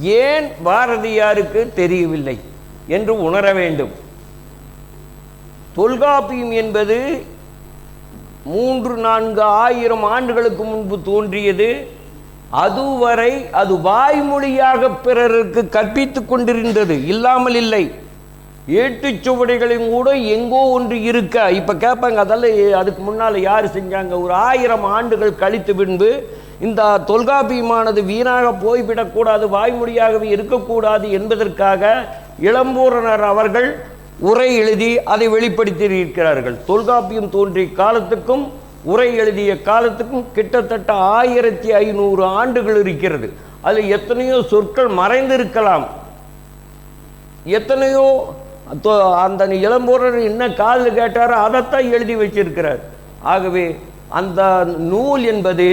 ஏன் பாரதியாருக்கு தெரியவில்லை என்று உணர வேண்டும்? தொல்காப்பியம் என்பது மூன்று நான்கு ஆயிரம் ஆண்டுகளுக்கு முன்பு தோன்றியது. அதுவரை அது வாய்மொழியாக பிறருக்கு கற்பித்துக் கொண்டிருந்தது. இல்லாமல் இல்லை. ஏட்டு சுவடிகளையும் கூட எங்கோ ஒன்று இருக்க. இப்போ கேட்பாங்க அதெல்லாம் அதுக்கு முன்னால் யார் செஞ்சாங்க? ஒரு ஆயிரம் ஆண்டுகள் கழித்து பின்பு இந்த தொல்காப்பியமானது வீணாக போய்விடக்கூடாது வாய்மொழியாகவே இருக்கக்கூடாது என்பதற்காக இளம்பூரணர் அவர்கள் உரை எழுதி அதை வெளிப்படுத்தி இருக்கிறார்கள் தொல்காப்பியம் தோன்றிய காலத்துக்கும் உரை எழுதிய காலத்துக்கும் கிட்டத்தட்ட ஆயிரத்தி ஐநூறு ஆண்டுகள் இருக்கிறது. அதில் எத்தனையோ சொற்கள் மறைந்திருக்கலாம். எத்தனையோ அந்த இளம்பூரர் என்ன காதில் கேட்டாரோ அதைத்தான் எழுதி வச்சிருக்கிறார். ஆகவே அந்த நூல் என்பது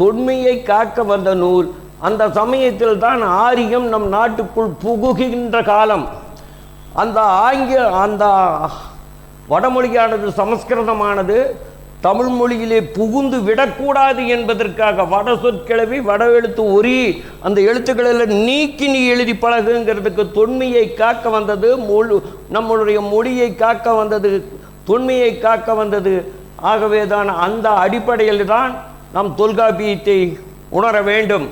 தொன்மையை காக்க வந்த நூல். அந்த சமயத்தில் தான் ஆரியம் நம் நாட்டுக்குள் புகுகின்ற காலம். அந்த ஆங்கில அந்த வடமொழியானது சமஸ்கிருதமானது தமிழ் மொழியிலே புகுந்து விடக்கூடாது என்பதற்காக வட சொற்கிழவி வட எழுத்து ஒரி அந்த எழுத்துக்களில் நீக்கி நீ எழுதி பழகுங்கிறதுக்கு தொன்மையை காக்க வந்தது மொழி நம்மளுடைய மொழியை காக்க வந்தது தொன்மையை காக்க வந்தது. ஆகவே தான் அந்த அடிப்படையில் தான் நாம் தொல்காப்பியத்தை உணர வேண்டும்.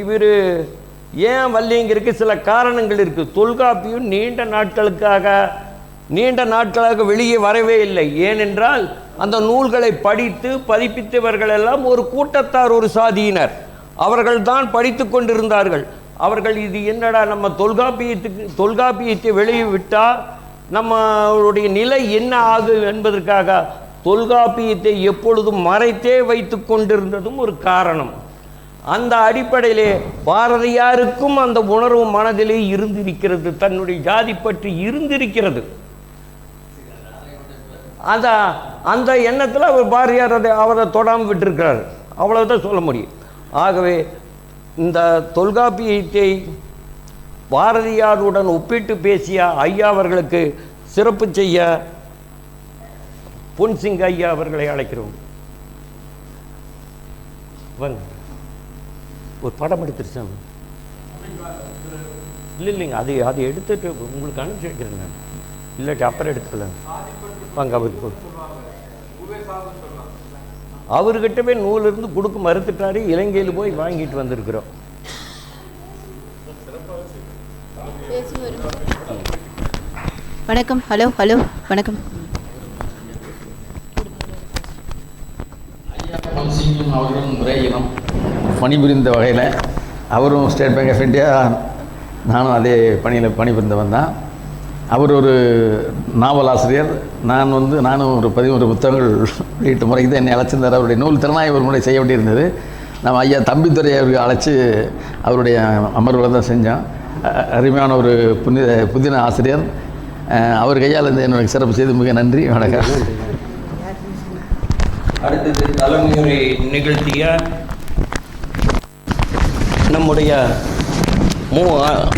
இவர் ஏன் வல்லிங்கிறதுக்கு சில காரணங்கள் இருக்குது தொல்காப்பியம் நீண்ட நாட்களுக்காக நீண்ட நாட்களாக வெளியே வரவே இல்லை. ஏனென்றால் அந்த நூல்களை படித்து பதிப்பித்தவர்கள் எல்லாம் ஒரு கூட்டத்தார் ஒரு சாதியினர். அவர்கள் தான் படித்து கொண்டிருந்தார்கள். அவர்கள் இது என்னடா நம்ம தொல்காப்பியத்துக்கு தொல்காப்பியத்தை வெளியே விட்டால் நம்மளுடைய நிலை என்ன ஆகும் என்பதற்காக தொல்காப்பியத்தை எப்பொழுதும் மறைத்தே வைத்து கொண்டிருந்ததும் ஒரு காரணம். அந்த அடிப்படையிலே பாரதியாருக்கும் அந்த உணர்வு மனதிலே இருந்திருக்கிறது தன்னுடைய ஜாதி பற்றி இருந்திருக்கிறது. அந்த அந்த எண்ணத்தில் அவர் பாரதியார் அதை அவரை தொடாமல் விட்டிருக்கிறார். அவ்வளவுதான் சொல்ல முடியும். ஆகவே இந்த தொல்காப்பியத்தை பாரதியாருடன் ஒப்பிட்டு பேசிய ஐயா அவர்களுக்கு சிறப்பு செய்ய பொன்சிங் ஐயா அவர்களை அழைக்கிறோம். வாங்க. ஒரு படம் எடுத்துருச்சேன் இல்லை இல்லைங்க அது அது எடுத்துட்டு உங்களுக்கு அனுப்பிச்சி வைக்கிறேன் நான். இல்லாட்டி அப்புறம் எடுத்துக்கலாம் வாங்க அவருக்கு கொடு. அவர்கிட்டவே நூலிருந்து கொடுக்க மறுத்துட்டாரு. இலங்கையில் போய் வாங்கிட்டு வந்திருக்கிறோம். வணக்கம். ஹலோ ஹலோ வணக்கம். சிங்கும் அவர்களும் முறையினம் பணிபுரிந்த வகையில் அவரும் ஸ்டேட் பேங்க் ஆஃப் இந்தியா நானும் அதே பணியில் பணிபுரிந்தவன் தான். அவர் ஒரு நாவல் ஆசிரியர் நான் வந்து நானும் ஒரு பதிமூன்று புத்தகங்கள் வெளியிட்ட முறைக்கு தான் என்னை அழைச்சிருந்தார். அவருடைய நூல் திறனாய் ஒரு முறை செய்ய வேண்டியிருந்தது. நம்ம ஐயா தம்பித்துறை அவருக்கு அழைச்சி அவருடைய அமர்வில் தான் செஞ்சோம். அருமையான ஒரு புனித புதின ஆசிரியர். அவர் கையால் இருந்து என்னுடைய சிறப்பு செய்து மிக நன்றி. வணக்கம். அடுத்தது தலைமுறை நிகழ்த்திய நம்முடைய மு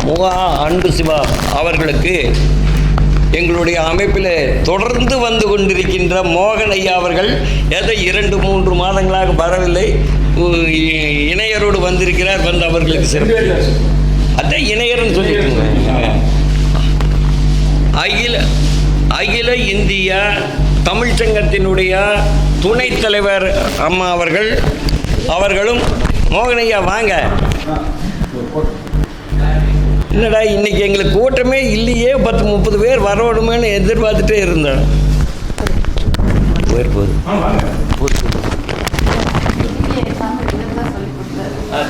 முகா அன்பு சிவா அவர்களுக்கு எங்களுடைய அமைப்பில் தொடர்ந்து வந்து கொண்டிருக்கின்ற மோகன் ஐயா அவர்கள் எதை இரண்டு மூன்று மாதங்களாக வரவில்லை இணையரோடு வந்திருக்கிறார் வந்து அவர்களுக்கு சிறப்பு. அதான் இணையர்னு சொல்லிட்டுங்க. அகில அகில இந்திய தமிழ்ச்சங்கத்தினுடைய துணைத் தலைவர் அம்மா அவர்கள் அவர்களும் மோகனையா வாங்க. என்னடா இன்னைக்கு எங்களுக்கு கூட்டமே இல்லையே பத்து முப்பது பேர் வரணுமேனு எதிர்பார்த்துட்டே இருந்தோம் போயிரு போகுது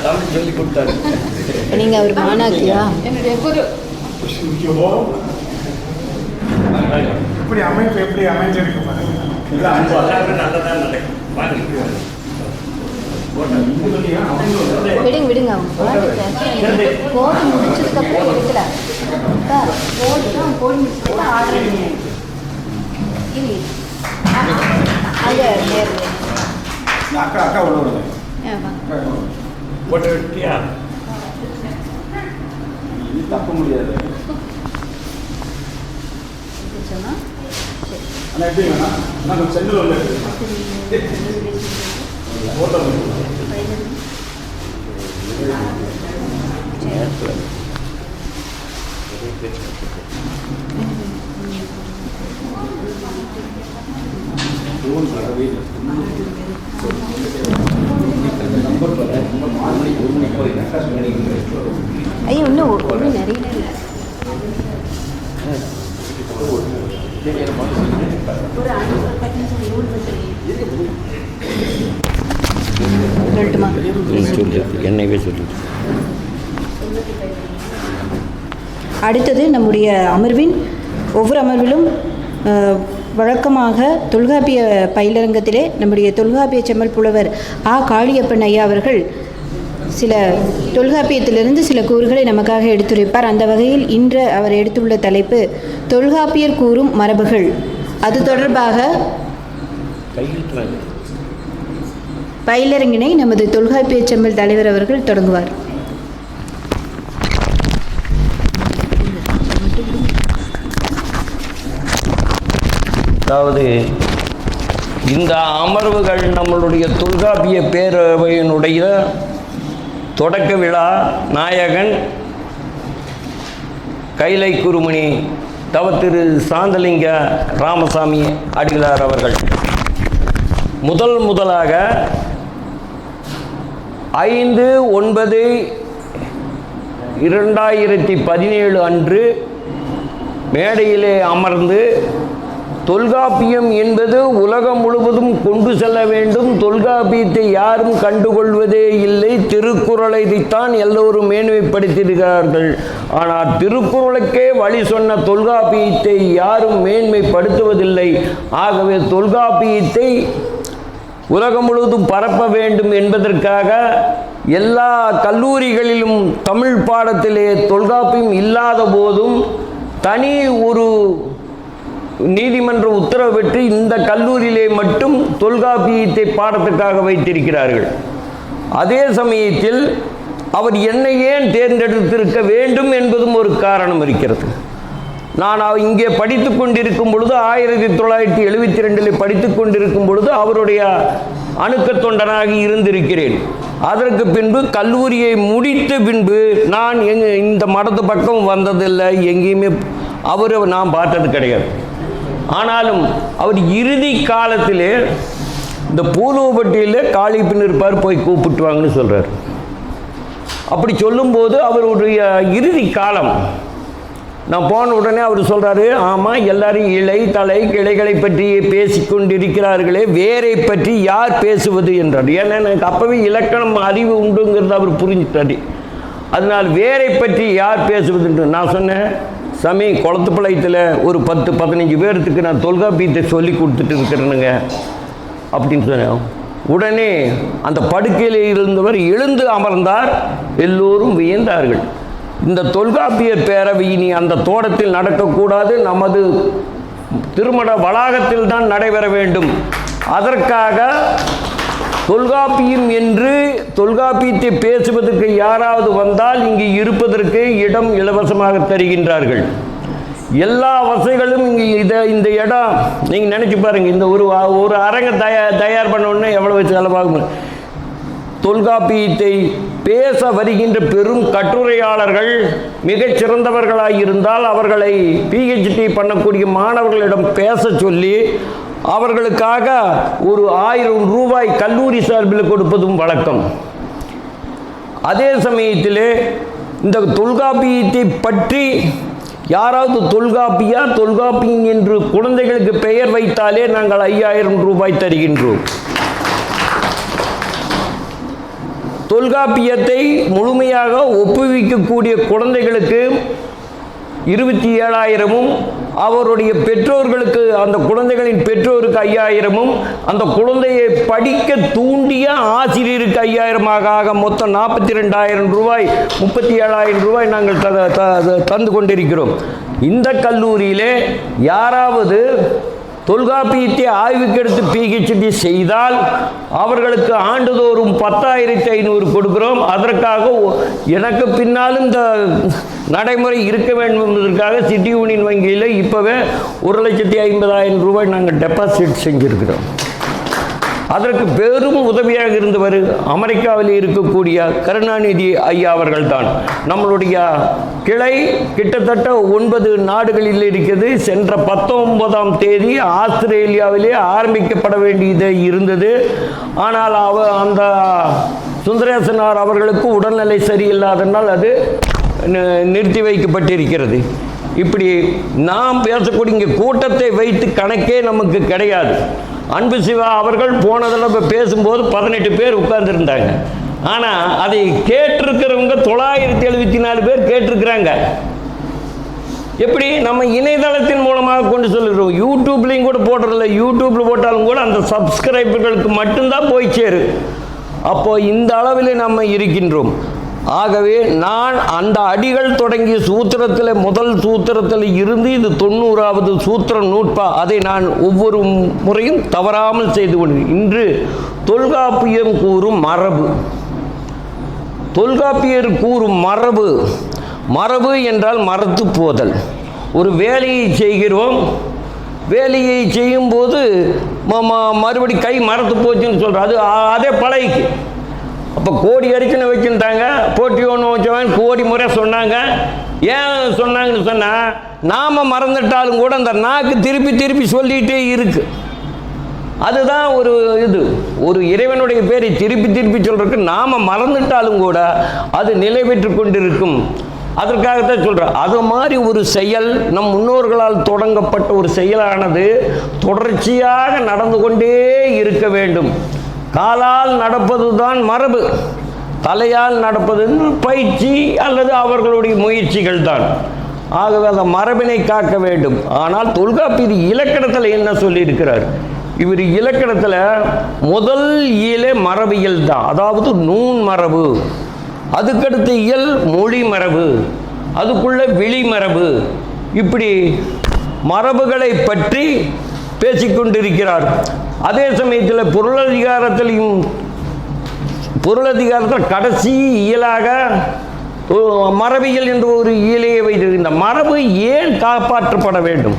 தமிழ் சொல்லி கொடுத்தாரு. நீங்கள் அவர் மாணாக்கியா இப்படி அமைப்பு எப்படி அமைஞ்சிருக்கு நடக்கும் வாங்க. விடுங்க விடுங்க அவங்க போட்டு முடிச்சதுக்கப்புறம் எடுக்கல அக்கா, போட்டு தான் போட்டு முடிச்சதுக்கப்புறம் ஆர்டர் இல்லை அங்கே நேரில் அக்கா அக்கா உள்ள விடுங்க ஆ, வாங்க. போட்டு விட்டியா தப்ப முடியாது? சரி. ஆனால் எப்படி வேணா? நான் கொஞ்சம் செந்தில் உள்ள ஃபோட்டோ சரி. ஐயா இன்னும் நிறைய. ஒரு அடுத்தது நம்முடைய அமர்வின் ஒவ்வொரு அமர்விலும் வழக்கமாக தொல்காப்பிய பயிலரங்கத்திலே நம்முடைய தொல்காப்பிய செம்மல் புலவர் ஆ. காளியப்பன் ஐயா அவர்கள் சில தொல்காப்பியத்திலிருந்து சில கூறுகளை நமக்காக எடுத்துரைப்பார். அந்த வகையில் இன்று அவர் எடுத்துள்ள தலைப்பு தொல்காப்பியர் கூறும் மரபுகள். அது தொடர்பாக பயிலரங்கினை நமது தொல்காப்பிய செம்மல் தலைவர் அவர்கள் தொடங்குவார். அதாவது இந்த அமர்வுகள் நம்மளுடைய தொல்காப்பிய பேரவையினுடைய தொடக்க விழா நாயகன் கைலை குருமணி தவத்திரு சாந்தலிங்க ராமசாமி அடிகளார் அவர்கள். முதல் முதலாக ஐந்து ஒன்பது இரண்டாயிரத்தி பதினேழு அன்று மேடையிலே அமர்ந்து தொல்காப்பியம் என்பது உலகம் முழுவதும் கொண்டு செல்ல வேண்டும். தொல்காப்பியத்தை யாரும் கண்டுகொள்வதே இல்லை. திருக்குறளை தான் எல்லோரும் மேன்மைப்படுத்தியிருக்கிறார்கள். ஆனால் திருக்குறளுக்கே வழி சொன்ன தொல்காப்பியத்தை யாரும் மேன்மைப்படுத்துவதில்லை. ஆகவே தொல்காப்பியத்தை உலகம் முழுவதும் பரப்ப வேண்டும் என்பதற்காக எல்லா கல்லூரிகளிலும் தமிழ் பாடத்திலே தொல்காப்பியம் இல்லாத போதும் தனி ஒரு நீதிமன்ற உத்தரவு பெற்று இந்த கல்லூரியிலே மட்டும் தொல்காப்பியத்தை பாடத்துக்காக வைத்திருக்கிறார்கள். அதே சமயத்தில் அவர் என்னை ஏன் தேர்ந்தெடுத்திருக்க வேண்டும் என்பதும் ஒரு காரணம் இருக்கிறது. நான் அவ- இங்கே படித்து கொண்டிருக்கும் பொழுது ஆயிரத்தி தொள்ளாயிரத்தி எழுபத்தி ரெண்டில் படித்து கொண்டிருக்கும் பொழுது அவருடைய அணுக்க தொண்டனாக இருந்திருக்கிறேன். அதற்கு பின்பு கல்லூரியை முடித்த பின்பு நான் எங்க இந்த மடத்து பக்கம் வந்ததில்லை எங்கேயுமே அவரை நான் பார்த்தது கிடையாது. ஆனாலும் அவர் இறுதி காலத்திலே இந்த பூலுவப்பட்டியில் காளிப்பின் இருப்பார் போய் கூப்பிட்டு வாங்கன்னு சொல்கிறார் அப்படி சொல்லும்போது அவருடைய இறுதி காலம் நான் போன உடனே அவர் சொல்கிறாரு ஆமாம் எல்லாரும் இலை தலை கிளைகளை பற்றி பேசிக்கொண்டிருக்கிறார்களே வேரை பற்றி யார் பேசுவது? என்றார். ஏன்னா எனக்கு அப்போவே இலக்கணம் அறிவு உண்டுங்கிறத அவர் புரிஞ்சுட்டாரு. அதனால் வேரை பற்றி யார் பேசுவது என்று நான் சொன்னேன். சாமி குளத்துப்பாளையத்தில் ஒரு பத்து பதினஞ்சு பேர்த்துக்கு நான் தொல்காப்பியத்தை சொல்லி கொடுத்துட்டு இருக்கிறேனுங்க அப்படின்னு சொன்னேன். உடனே அந்த படுக்கையில் இருந்தவர் எழுந்து அமர்ந்தார். எல்லோரும் வியந்தார்கள். இந்த தொல்காப்பியர் பேரவை இனி அந்த தோட்டத்தில் நடக்கக்கூடாது. நமது திருமண வளாகத்தில் தான் நடைபெற வேண்டும். அதற்காக தொல்காப்பியம் என்று தொல்காப்பியத்தை பேசுவதற்கு யாராவது வந்தால் இங்கு இருப்பதற்கு இடம் இலவசமாக தருகின்றார்கள். எல்லா வசதிகளும் இங்கே இதை இந்த இடம் நீங்கள் நினச்சி பாருங்கள் இந்த ஒரு ஒரு அரங்கை தயா தயார் பண்ணோன்னே எவ்வளோ எவ்வளவு செலவாகும் தொல்காப்பியத்தை பேச வருகின்ற பெரும் கட்டுரையாளர்கள் மிகச் சிறந்தவர்களாக இருந்தால் அவர்களை பிஹெச்டி பண்ணக்கூடிய மாணவர்களிடம் பேச சொல்லி அவர்களுக்காக ஒரு ஆயிரம் ரூபாய் கல்லூரி சார்பில் கொடுப்பதும் வழக்கம். அதே சமயத்திலே இந்த தொல்காப்பியத்தை பற்றி யாராவது தொல்காப்பியா தொல்காப்பியன் என்று குழந்தைகளுக்கு பெயர் வைத்தாலே நாங்கள் ஐயாயிரம் ரூபாய் தருகின்றோம். தொல்காப்பியத்தை முழுமையாக ஒப்புவிக்கக்கூடிய குழந்தைகளுக்கு இருபத்தி ஏழாயிரமும் அவருடைய பெற்றோர்களுக்கு அந்த குழந்தைகளின் பெற்றோருக்கு ஐயாயிரமும் அந்த குழந்தையை படிக்க தூண்டிய ஆசிரியருக்கு ஐயாயிரமாக ஆக மொத்தம் நாற்பத்தி ரெண்டாயிரம் ரூபாய் முப்பத்தி ஏழாயிரம் ரூபாய் நாங்கள் த- த- தந்து கொண்டிருக்கிறோம். இந்த கல்லூரியிலே யாராவது தொல்காப்பியத்தை ஆய்வுக்கெடுத்து பிஹெச்டி செய்தால் அவர்களுக்கு ஆண்டுதோறும் பத்தாயிரத்தி ஐநூறு கொடுக்கிறோம். அதற்காக ஒ- எனக்கு பின்னாலும் இந்த நடைமுறை இருக்க வேண்டும் என்பதற்காக சிட்டி யூனியன் வங்கியில் இப்போவே ஒரு லட்சத்தி ஐம்பதாயிரம் ரூபாய் நாங்கள் டெபாசிட் செஞ்சுருக்கிறோம். அதற்கு பெரும் உதவியாக இருந்தவர் அமெரிக்காவில் இருக்கக்கூடிய கருணாநிதி ஐயா அவர்கள்தான். நம்மளுடைய கிளை கிட்டத்தட்ட ஒன்பது நாடுகளில் இருக்கிறது. சென்ற பத்தொன்பதாம் தேதி ஆஸ்திரேலியாவிலே ஆரம்பிக்கப்பட வேண்டியது இருந்தது. ஆனால் அவ அந்த சுந்தரேசனார் அவர்களுக்கு உடல்நிலை சரியில்லாதனால் அது நிறுத்தி வைக்கப்பட்டிருக்கிறது. இப்படி நாம் பேசக்கூடிய இங்கே கூட்டத்தை வைத்து கணக்கே நமக்கு கிடையாது. அன்பு சிவா அவர்கள் போன தடவை பேசும்போது பதினெட்டு பேர் உட்கார்ந்துருந்தாங்க. ஆனால் அதை கேட்டிருக்கிறவங்க தொள்ளாயிரத்தி எழுபத்தி நாலு பேர் கேட்டிருக்கிறாங்க. எப்படி? நம்ம இணையதளத்தின் மூலமாக கொண்டு சொல்லுறோம் யூடியூப்லேயும் கூட போடுறதில்ல. யூடியூப்பில் போட்டாலும் கூட அந்த சப்ஸ்கிரைபர்களுக்கு மட்டும்தான் போய் சேரு. அப்போது இந்த அளவில் நம்ம இருக்கின்றோம். ஆகவே நான் அந்த அடிகள் தொடங்கிய சூத்திரத்தில் முதல் சூத்திரத்தில் இருந்து இது தொண்ணூறாவது சூத்திர நூற்பா அதை நான் ஒவ்வொரு முறையும் தவறாமல் செய்து கொண்டேன் இன்று தொல்காப்பியம் கூறும் மரபு. தொல்காப்பியர் கூறும் மரபு மரபு என்றால் மரத்து போதல். ஒரு வேலையை செய்கிறோம் வேலையை செய்யும்போது ம- ம- மறுபடி கை மரத்து போச்சுன்னு சொல்கிறோம் அது அதே பழகிக்கு அப்போ கோடி அரிச்சனை வச்சுருந்தாங்க போட்டி ஒன்று வச்சவன் கோடி முறை சொன்னாங்க. ஏன் சொன்னாங்கன்னு சொன்னால் நாம் மறந்துட்டாலும் கூட அந்த நாக்கு திருப்பி திருப்பி சொல்லிகிட்டே இருக்குது அதுதான் ஒரு இது. ஒரு இறைவனுடைய பேரை திருப்பி திருப்பி சொல்கிறதுக்கு நாம் மறந்துட்டாலும் கூட அது நிலை பெற்று கொண்டிருக்கும். அதற்காகத்தான் சொல்கிறேன் அது மாதிரி ஒரு செயல் நம் முன்னோர்களால் தொடங்கப்பட்ட ஒரு செயலானது தொடர்ச்சியாக நடந்து கொண்டே இருக்க வேண்டும். காலால் நடப்பதுதான் மரபு. தலையால் நடப்பது பயிற்சி அல்லது அவர்களுடைய முயற்சிகள் தான். ஆகவே அந்த மரபினை காக்க வேண்டும். ஆனால் தொல்காப்பியர் இலக்கணத்தில் என்ன சொல்லியிருக்கிறார்? இவர் இலக்கணத்தில் முதல் இயலே மரபியல் தான். அதாவது நூன் மரபு. அதுக்கடுத்து இயல் மொழி மரபு. அதுக்குள்ள வெளிமரபு இப்படி மரபுகளை பற்றி பேசிக்கொண்டிருக்கிறார். அதே சமயத்தில் பொருளதிகாரத்திலையும் பொருளதிகாரத்தில் கடைசி இயலாக மரபியல் என்ற ஒரு இயலையை வைத்திருக்கின்ற இந்த மரபு ஏன் காப்பாற்றப்பட வேண்டும்?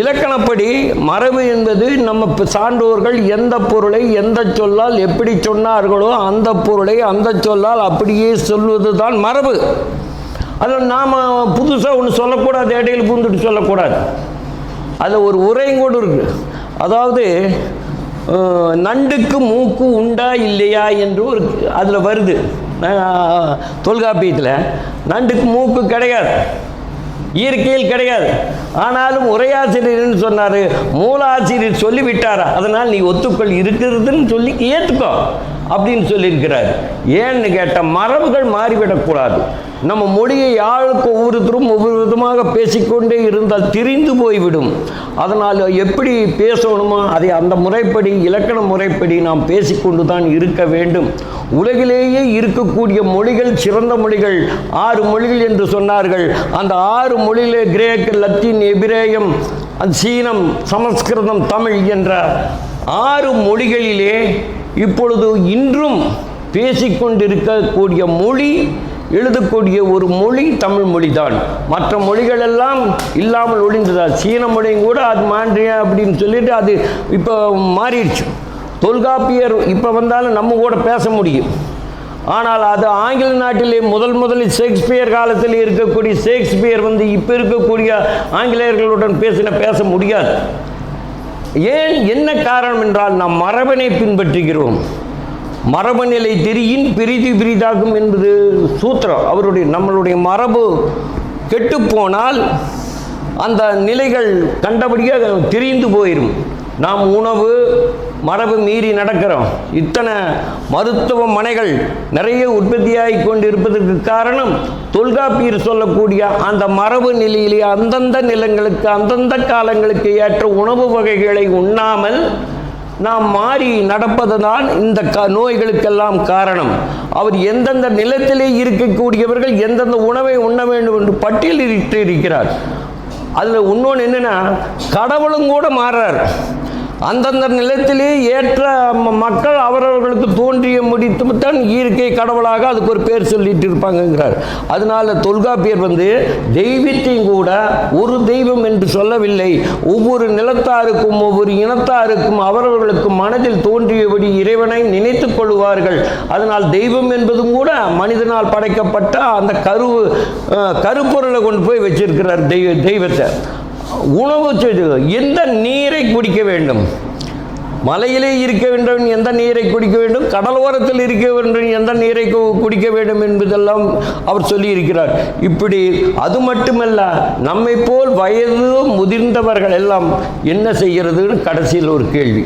இலக்கணப்படி மரபு என்பது நம்ம சான்றோர்கள் எந்த பொருளை எந்த சொல்லால் எப்படி சொன்னார்களோ அந்த பொருளை அந்த சொல்லால் அப்படியே சொல்வது தான் மரபு. அதில் நாம் புதுசாக ஒன்று சொல்லக்கூடாது இடையில் பூந்துட்டு சொல்லக்கூடாது. அதில் ஒரு உரையும் கூட இருக்கு. அதாவது நண்டுக்கு மூக்கு உண்டா இல்லையா என்று ஒரு அதில் வருது. தொல்காப்பியத்தில். நண்டுக்கு மூக்கு கிடையாது. இயற்கையில் கிடையாது. ஆனாலும் உரையாசிரியர்னு சொன்னார் மூலாசிரியர் சொல்லிவிட்டாரா? அதனால் நீ ஒத்துக்கொள் இருக்கிறதுன்னு சொல்லி ஏற்றுக்கோ அப்படின்னு சொல்லியிருக்கிறார். ஏன்னு கேட்டால் மரபுகள் மாறிவிடக்கூடாது. நம்ம மொழியை யாருக்கு ஒவ்வொருத்தரும் ஒவ்வொரு விதமாக பேசிக்கொண்டே இருந்தால் திரிந்து போய்விடும். அதனால் எப்படி பேசணுமோ அதை அந்த முறைப்படி இலக்கண முறைப்படி நாம் பேசிக்கொண்டு தான் இருக்க வேண்டும். உலகிலேயே இருக்கக்கூடிய மொழிகள் சிறந்த மொழிகள் ஆறு மொழிகள் என்று சொன்னார்கள். அந்த ஆறு மொழியிலே கிரேக்கு லத்தீன் எபிரேயம் சீனம் சமஸ்கிருதம் தமிழ் என்ற ஆறு மொழிகளிலே இப்பொழுது இன்றும் பேசிக்கொண்டிருக்கக்கூடிய மொழி எழுதக்கூடிய ஒரு மொழி தமிழ் மொழி தான் மற்ற மொழிகளெல்லாம் இல்லாமல் ஒழிந்ததா சீன மொழியும் கூட அது மாண்டியா அப்படின்னு சொல்லிட்டு அது இப்போ மாறிடுச்சு. தொல்காப்பியர் இப்போ வந்தாலும் நம்ம கூட பேச முடியும். ஆனால் அது ஆங்கில நாட்டிலே முதல் முதலில் ஷேக்ஸ்பியர் காலத்தில் இருக்கக்கூடிய ஷேக்ஸ்பியர் வந்து இப்போ இருக்கக்கூடிய ஆங்கிலேயர்களுடன் பேசின பேச முடியாது. ஏன் என்ன காரணம் என்றால் நாம் மரபனை பின்பற்றுகிறோம். மரபு நிலை தெரியின் பிரிதி பிரிதாகும் என்பது சூத்திரம். அவருடைய நம்மளுடைய மரபு கெட்டுப்போனால் அந்த நிலைகள் கண்டபடியாக தெரிந்து போயிடும் நாம் உணவு மரபு மீறி நடக்கிறோம். இத்தனை மருத்துவமனைகள் நிறைய உற்பத்தியாகி கொண்டு இருப்பதற்கு காரணம் தொல்காப்பியர் சொல்லக்கூடிய அந்த மரபு நிலையிலே அந்தந்த நிலங்களுக்கு அந்தந்த காலங்களுக்கு ஏற்ற உணவு வகைகளை உண்ணாமல் நாம் மாறி நடப்பதுதான் இந்த க நோய்களுக்கெல்லாம் காரணம். அவர் எந்தெந்த நிலத்திலே இருக்கக்கூடியவர்கள் எந்தெந்த உணவை உண்ண வேண்டும் என்று பட்டியலிட்டு இருக்கிறார். அதில் இன்னொன்று என்னென்னா கடவுளும் கூட மாறுறார் அந்தந்த நிலத்திலே ஏற்ற ம- மக்கள் அவரவர்களுக்கு தோன்றிய முடித்து தான் இயற்கை கடவுளாக அதுக்கு ஒரு பேர் சொல்லிட்டு இருப்பாங்கங்கிறார். அதனால தொல்காப்பியர் வந்து தெய்வத்தையும் கூட ஒரு தெய்வம் என்று சொல்லவில்லை. ஒவ்வொரு நிலத்தாருக்கும் ஒவ்வொரு இனத்தாருக்கும் அவரவர்களுக்கும் மனதில் தோன்றியபடி இறைவனை நினைத்துக் கொள்வார்கள். அதனால் தெய்வம் என்பதும் கூட மனிதனால் படைக்கப்பட்ட அந்த கரு கருப்பொருளை கொண்டு போய் வச்சிருக்கிறார் தெய்வ தெய்வத்தை. உணவு செய்து எந்த நீரை குடிக்க வேண்டும்? மலையிலே இருக்க வேண்டும் எந்த நீரை குடிக்க வேண்டும்? கடலோரத்தில் இருக்க வேண்டும் எந்த நீரை கு- குடிக்க வேண்டும் என்பதெல்லாம் அவர் சொல்லியிருக்கிறார். இப்படி அது மட்டுமல்ல நம்மை போல் வயது முதிர்ந்தவர்கள் எல்லாம் என்ன செய்கிறதுன்னு கடைசியில் ஒரு கேள்வி.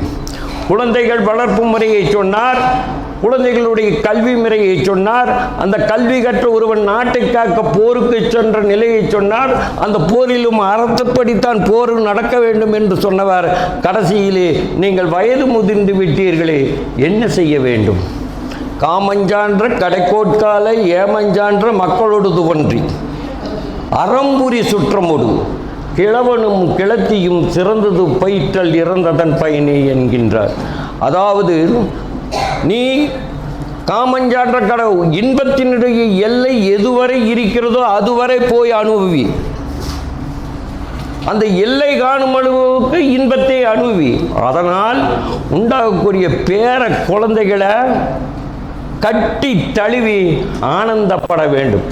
குழந்தைகள் வளர்ப்பு முறையை சொன்னார் குழந்தைகளுடைய கல்வி முறையை சொன்னார். அந்த கல்வி கற்ற ஒருவன் நாட்டை காக்க போருக்கு சென்ற நிலையை சொன்னார். அந்த போரிலும் அறத்துப்படித்தான் போர் நடக்க வேண்டும் என்று சொன்னவர் கடைசியிலே நீங்கள் வயது முதிர்ந்து விட்டீர்களே என்ன செய்ய வேண்டும்? காமஞ்சான்ற கடைக்கோட்காலை ஏமஞ்சான்ற மக்களோடு துவன்றி அறம்புரி சுற்றமுடு கிழவனும் கிளத்தியும் சிறந்தது பயிற்றல் இறந்ததன் பயனே என்கின்றார். அதாவது நீ காமஞ்சாற்ற கடவு இன்பத்தினுடைய எல்லை எதுவரை இருக்கிறதோ அதுவரை போய் அனுபவி அந்த எல்லை காணும் அளவுக்கு இன்பத்தை அனுபவி அதனால் உண்டாகக்கூடிய பேர குழந்தைகளை கட்டி தழுவி ஆனந்தப்பட வேண்டும்.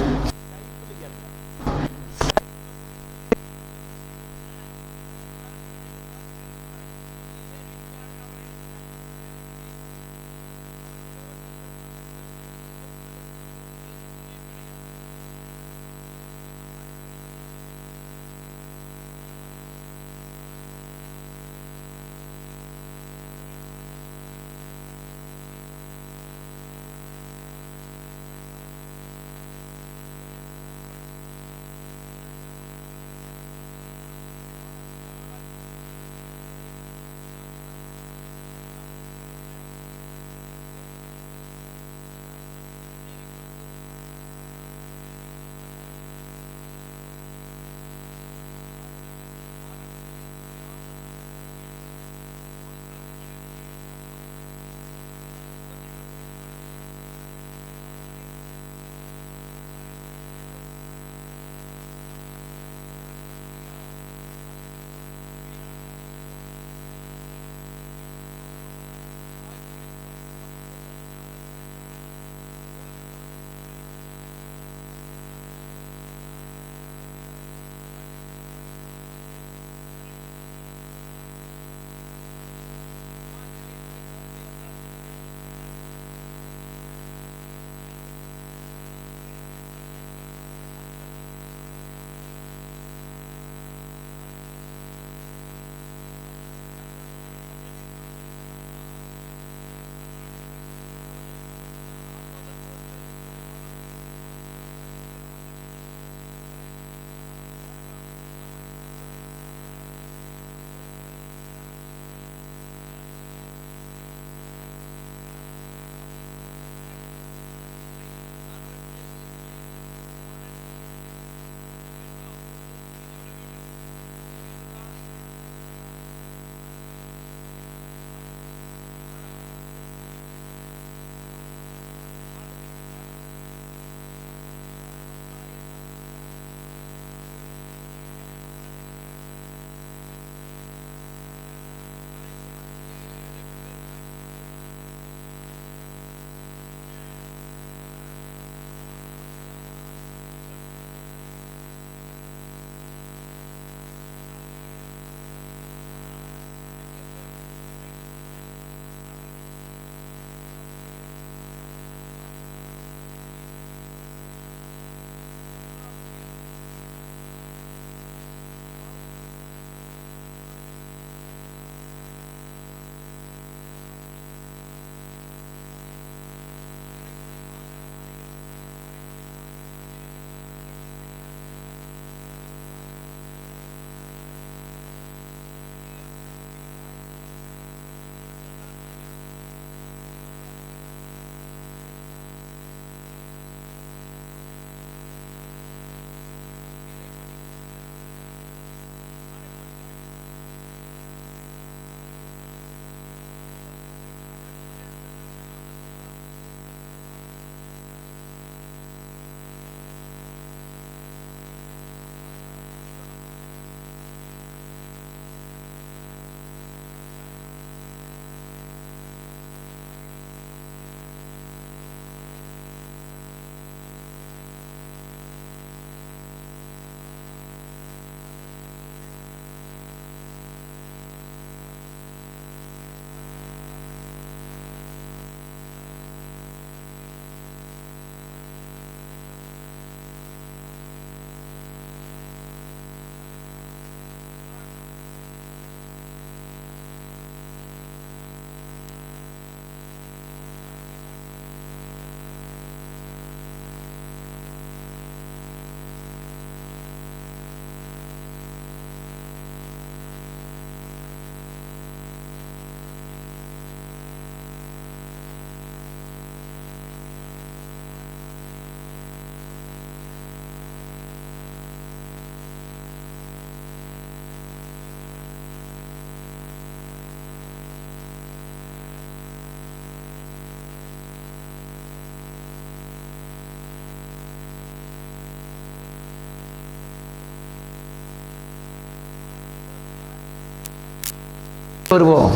வருவோம்.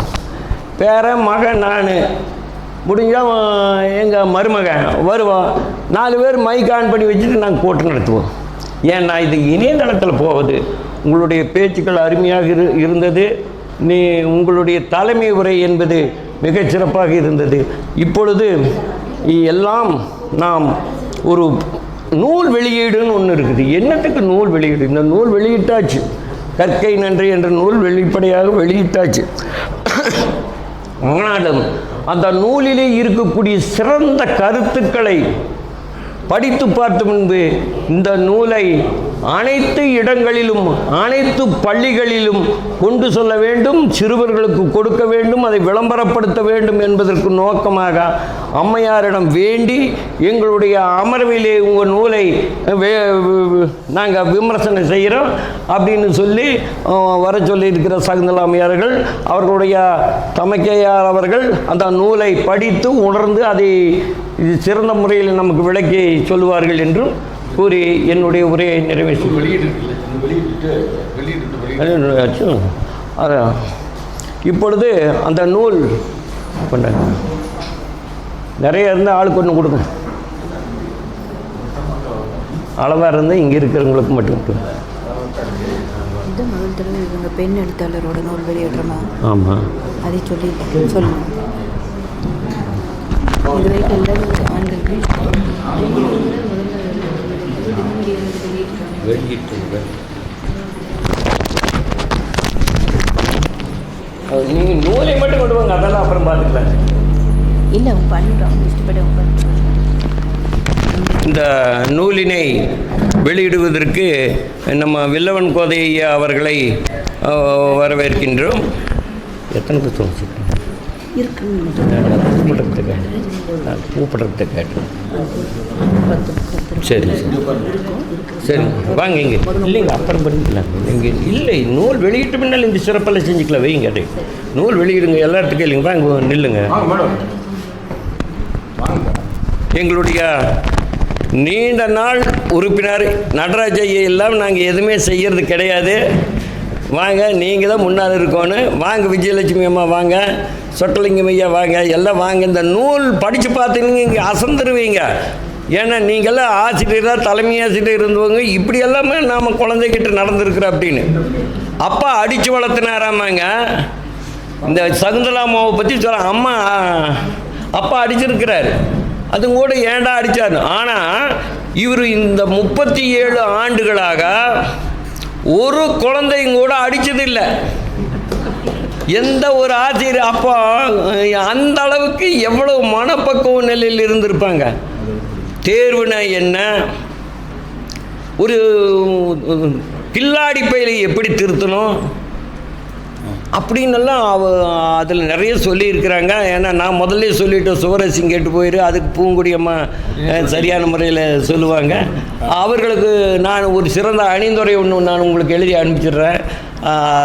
பேரன் மகன் நான். முடிஞ்சால் எங்கள் மருமகன் வருவோம் நாலு பேர் மைக் ஆன் பண்ணி வச்சுட்டு நாங்கள் கூட்டம் நடத்துவோம். ஏன்னா இது இணையதளத்தில் போகுது. உங்களுடைய பேச்சுக்கள் அருமையாக இரு இருந்தது. நீ உங்களுடைய தலைமை உரை என்பது மிகச்சிறப்பாக இருந்தது. இப்பொழுது எல்லாம் நாம் ஒரு நூல் வெளியீடுன்னு ஒன்று இருக்குது. என்னத்துக்கு நூல் வெளியீடு? இந்த நூல் வெளியிட்டாச்சு. கற்கை நன்றி என்ற நூல் வெளிப்படையாக வெளியிட்டாச்சு. ஆனாலும் அந்த நூலிலே இருக்கக்கூடிய சிறந்த கருத்துக்களை படித்து பார்த்த முன்பு இந்த நூலை அனைத்து இடங்களிலும் அனைத்து பள்ளிகளிலும் கொண்டு சொல்ல வேண்டும் சிறுவர்களுக்கு கொடுக்க வேண்டும் அதை விளம்பரப்படுத்த வேண்டும் என்பதற்கு நோக்கமாக அம்மையாரிடம் வேண்டி எங்களுடைய அமர்விலே உங்கள் நூலை நாங்கள் விமர்சனம் செய்கிறோம் அப்படின்னு சொல்லி வர சொல்லியிருக்கிற சகுந்தலாமையார்கள் அவர்களுடைய தமக்கையார் அவர்கள் அந்த நூலை படித்து உணர்ந்து அதை சிறந்த முறையில் நமக்கு விளக்கி சொல்லுவார்கள் என்றும் கூறி என்னுடைய உரையை நிறைவேற்றி அதான் இப்பொழுது அந்த நூல் கொண்டாங்க நிறைய இருந்தால் ஆளுக்கு ஒன்று கொடுங்க. அளவாக இருந்தால் இங்கே இருக்கிறவங்களுக்கு மட்டும் கொடுங்க. இந்த முதல் தடவை இவங்க பெண் எழுத்தாளரோட நூல் வெளியிடுறோமா? ஆமாம் அதை சொல்லி சொல்லுங்க. இதுவரைக்கும் எல்லாரும் ஆண்கள் நீங்கள் நூலை மட்டும் கொண்டு வாங்க அதெல்லாம் அப்புறம் பார்த்துக்கலாம். இல்லை பண்ணிட்டோம் இந்த நூலினை வெளியிடுவதற்கு நம்ம வில்லவன் கோதை ஐயா அவர்களை வரவேற்கின்றோம். எத்தனை புத்தகம் கூப்பிட்றதுக்கு நான் கூப்பிட்றதுக்கு கேட்டேன். சரி. சரி வாங்க இங்கே. இல்லைங்க அப்புறம் பண்ணிக்கலாம் இங்கே இல்லை நூல் வெளியிட்டு முன்னால் இந்த சிறப்பெல்லாம் செஞ்சுக்கலாம் வைங்க அதை நூல் வெளியிடுங்க எல்லாத்துக்கும் இல்லைங்க வாங்க நில்லுங்க. வாங்க மேடம். வாங்க. எங்களுடைய நீண்ட நாள் உறுப்பினர் நடராஜ ஐயா எல்லாம் நாங்கள் எதுவுமே செய்கிறது கிடையாது. வாங்க நீங்கள் தான் முன்னால் இருக்கணும் வாங்க விஜயலட்சுமி அம்மா வாங்க. சொட்டலிங்கம் ஐயா வாங்க. எல்லாம் வாங்க. இந்த நூல் படித்து பார்த்தீங்க இங்கே அசந்துருவீங்க. ஏன்னா நீங்களாம் ஆசிரியராக தலைமை ஆசிரியர் இருந்தவங்க. இப்படி எல்லாமே நாம் குழந்தைகிட்ட நடந்திருக்கிற அப்படின்னு. அப்பா அடித்து வளர்த்துனாராமாங்க. இந்த சகுந்தலா அம்மாவை பற்றி சொல்ல அம்மா அப்பா அடிச்சிருக்கிறாரு. அது கூட ஏன்டா அடித்தார் ஆனால் இவர் இந்த முப்பத்தி ஏழு ஆண்டுகளாக ஒரு குழந்தையும் கூட அடித்ததில்லை எந்த ஒரு ஆசிரியர் அப்போ அந்த அளவுக்கு எவ்வளவு மனப்பக்குவ நிலையில் இருந்திருப்பாங்க. தேர்வுனா என்ன? ஒரு கில்லாடி பயிலை எப்படி திருத்தணும்? அப்படின்னெல்லாம் அவ அதில் நிறைய சொல்லியிருக்கிறாங்க. ஏன்னா நான் முதல்ல சொல்லிட்டேன் சுவரசிங் கேட்டு போயிரு அதுக்கு பூங்குடி அம்மா சரியான முறையில் சொல்லுவாங்க. அவர்களுக்கு நான் ஒரு சிறந்த அணிந்துரை ஒன்று நான் உங்களுக்கு எழுதி அனுப்பிச்சிடுறேன்.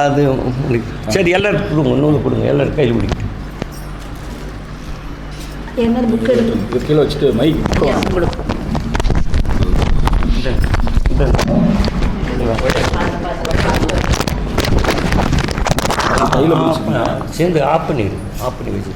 அது சரி எல்லாருக்கும் கொடுங்க நூல் கொடுங்க எல்லோரும் கையில் பிடிக்கும் என்ன புக் எடுத்து? இது கீழே வச்சுட்டு மைக் கையில் பிடிச்சிக்கோங்க. சேர்ந்து ஆஃப் பண்ணிடு ஆஃப் பண்ணி வச்சு